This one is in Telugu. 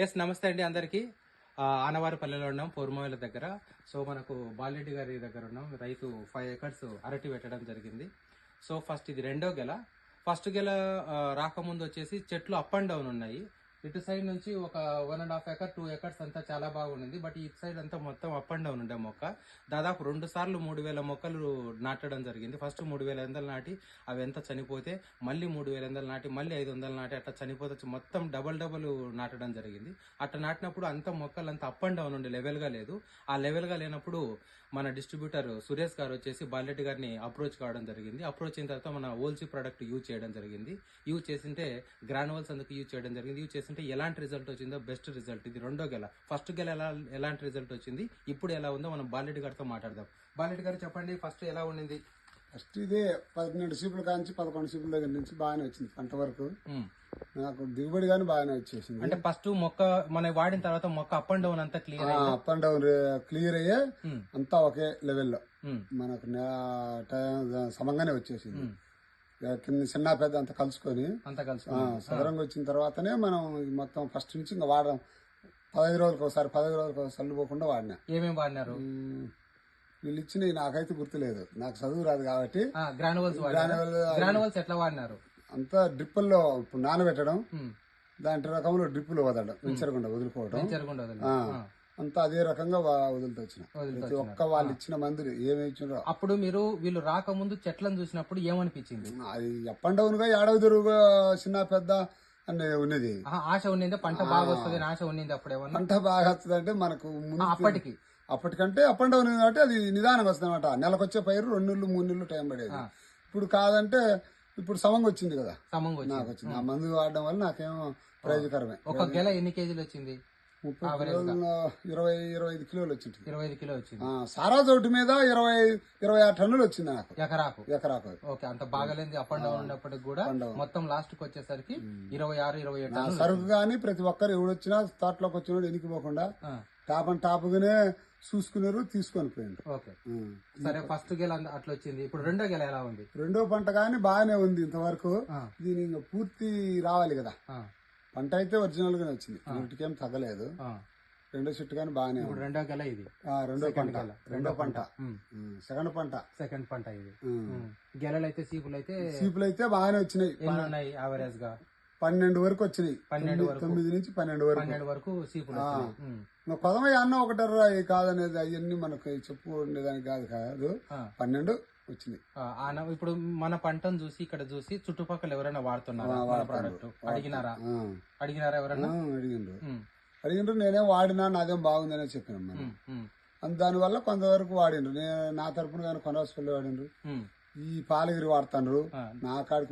ఎస్ నమస్తే అండి అందరికి. ఆనవారిపల్లెలో ఉన్నాం పూర్మవేల దగ్గర. సో మనకు బాలెడ్డి గారి దగ్గర ఉన్నాం. రైతు ఫైవ్ ఎకర్స్ అరటి పెట్టడం జరిగింది. సో ఫస్ట్ ఇది రెండో గెల. ఫస్ట్ గెల రాకముందు వచ్చేసి చెట్లు అప్ అండ్ డౌన్ ఉన్నాయి. ఇటు సైడ్ నుంచి ఒక one and half acre two acres అంతా చాలా బాగుండింది. బట్ ఇటు సైడ్ అంతా మొత్తం అప్ అండ్ డౌన్ ఉండే మొక్క. దాదాపు రెండు సార్లు మూడు వేల మొక్కలు నాటడం జరిగింది. ఫస్ట్ మూడు వేల ఎందలు నాటి అవి ఎంత చనిపోతే మళ్ళీ మూడు వేల ఎందలు నాటి మళ్ళీ ఐదు వందలు నాటి అట్లా చనిపోతే మొత్తం డబల్ డబల్ నాటడం జరిగింది. అట్లా నాటినప్పుడు అంత మొక్కలు అంత అప్ అండ్ డౌన్ ఉండే లెవెల్గా లేదు. ఆ లెవెల్గా లేనప్పుడు మన డిస్ట్రిబ్యూటర్ సురేష్ గారు వచ్చేసి బాలెడ్డి గారిని అప్రోచ్ కావడం జరిగింది. అప్రోచ్ అయిన తర్వాత మన ఓల్సీ ప్రోడక్ట్ యూజ్ చేయడం జరిగింది. యూజ్ చేసింటే గ్రానువల్స్ అందుకు యూజ్ చేయడం జరిగింది. యూజ్ చేసింటే ఎలాంటి రిజల్ట్ వచ్చిందో బెస్ట్ రిజల్ట్. ఇది రెండో గెల. ఫస్ట్ గెల ఎలా ఎలాంటి రిజల్ట్ వచ్చింది? ఇప్పుడు ఎలా ఉందో మనం బాలెడ్డి గారితో మాట్లాడదాం. బాలెడ్డి గారు చెప్పండి ఫస్ట్ ఎలా ఉండింది? ఫస్ట్ ఇదే పన్నెండు సీపులు కాంచి పదకొండు సీపుల దగ్గర నుంచి బాగానే వచ్చింది పంట వరకు. నాకు దిగుబడి కానీ బాగానే వచ్చేసింది. అంటే ఫస్ట్ మొక్క మనం వాడిన తర్వాత మొక్క అప్ అండ్ డౌన్ అంతా clear up and down clear అయ్యే అంతా ఒకే లెవెల్లో మనకు సమంగానే వచ్చేసింది. కింద చిన్న పెద్ద అంతా కలుసుకొని అంతా కలిసి సదరంగా వచ్చిన తర్వాతనే మనం మొత్తం ఫస్ట్ నుంచి ఇంకా వాడడం పదహైదు రోజులకు ఒకసారి పదహైదు రోజులకు ఒకసారి చల్లుపోకుండా వాడినా. ఏమేమి వాడినారు? వీళ్ళు ఇచ్చినవి నాకైతే గుర్తులేదు. నాకు చదువు రాదు కాబట్టి. గ్రానువల్స్ Granules, గ్రానువల్స్ ఎట్లా వాడినారు? అంతా డ్రిప్పుల్లో ఇప్పుడు నానబెట్టడం దాంట్లో రకంలో డ్రిప్పులు వదలడం వెంచరకుండా వదులుకోవడం ఆ. అంతా అదే రకంగా వదులుతూ వచ్చిన ప్రతి ఒక్క వాళ్ళు ఇచ్చిన మందులు ఏమి ఇచ్చినారో. అప్పుడు మీరు వీళ్ళు రాకముందు చెట్లను చూసినప్పుడు ఏమనిపించింది? అది అప్ అండ్ డౌన్గా ఏడవ తిరుగుగా చిన్న పెద్ద అని ఉన్నది. ఆశ ఉండింది పంట బాగా వస్తుంది అని ఆశ ఉండింది అప్పుడు ఏమన్నా? పంట బాగా వస్తుంది అంటే మనకు ముందు అప్పటికి. అప్పటికంటే అప్ అండ్ డౌన్ కాబట్టి అది నిదానంగా వస్తుంది అనమాట నెలకొచ్చే పైరు రెండు నెలలు మూడు నెలలు టైం పడేది. ఆ. ఇప్పుడు కాదంటే ఇప్పుడు సమంగా వచ్చింది కదా. సమంగా వచ్చింది. నాకు వచ్చింది. ఆ మందు వాడడం వల్ల నాకేమో ప్రయోజకరమే ఒక గెల ఎన్ని కేజీలు వచ్చింది? ఇరవై ఇరవై ఐదు కిలోలు వచ్చింది. ఇరవై ఐదు కిలో వచ్చింది. సారా చోటు మీద ఇరవై ఇరవై ఆరు టన్నులు వచ్చింది నాకు. ఎకరాకు. ఎకరాకు. ఓకే అంత బాగలేంది అప్ అండ్ డౌన్ ఉన్నప్పటికి కూడా. మొత్తం లాస్ట్కి వచ్చేసరికి ఇరవై ఆరు ఇరవై ఏడు సరుకు కానీ ప్రతి ఒక్కరు ఎవడొచ్చినా తోటలోకి వచ్చినాడు ఎనికిపోకుండా టాప్ అండ్ టాప్గానే చూసుకున్నారు తీసుకొని పోయిండు. ఓకే. సరే ఫస్ట్ గెల అట్లా వచ్చింది. ఇప్పుడు రెండో గెల ఎలా ఉంది? రెండో పంట కానీ బాగానే ఉంది ఇంతవరకు. దీని పూర్తి రావాలి కదా. పంట అయితే ఒరిజినల్ గానే వచ్చింది వీటికేం తగ్గలేదు. రెండో చెట్టు కానీ బాగానే ఇప్పుడు రెండో గెల ఇది. రెండో పంట. రెండో పంట. సెకండ్ పంట. సెకండ్ పంట ఇది. గెలలు అయితే సీపులు అయితే సీపులు అయితే బాగానే వచ్చినాయి. ఉన్నాయి యావరేజ్గా? పన్నెండు వరకు వచ్చినాయి. పన్నెండు తొమ్మిది- నుంచి పన్నెండు వరకు. పన్నెండు వరకు సీపులు పదమయ్య అన్న ఒకటర్రా కాదనేది అవన్నీ మనకు చెప్పుకునేదానికి కాదు కాదు. ఆ. పన్నెండు ఆన- ఇప్పుడు మన పంటను చూసి ఇక్కడ చూసి చుట్టుపక్కల ఎవరైనా వాడుతున్నారా? మన ప్రోడక్ట్ అడిగినారా. అడిగినారా ఆ, ఎవరన్నా అడిగిండ్రు అడిగిండ్రు నేనేం వాడినా నాదేం బాగుందనే చెప్పాను మనం దానివల్ల కొంతవరకు వాడిండ్రు. నేను నా తరపున కానీ వాడిండ్రు. ఈ పాలగిరి వాడుతాండ్రు. నా కాడికి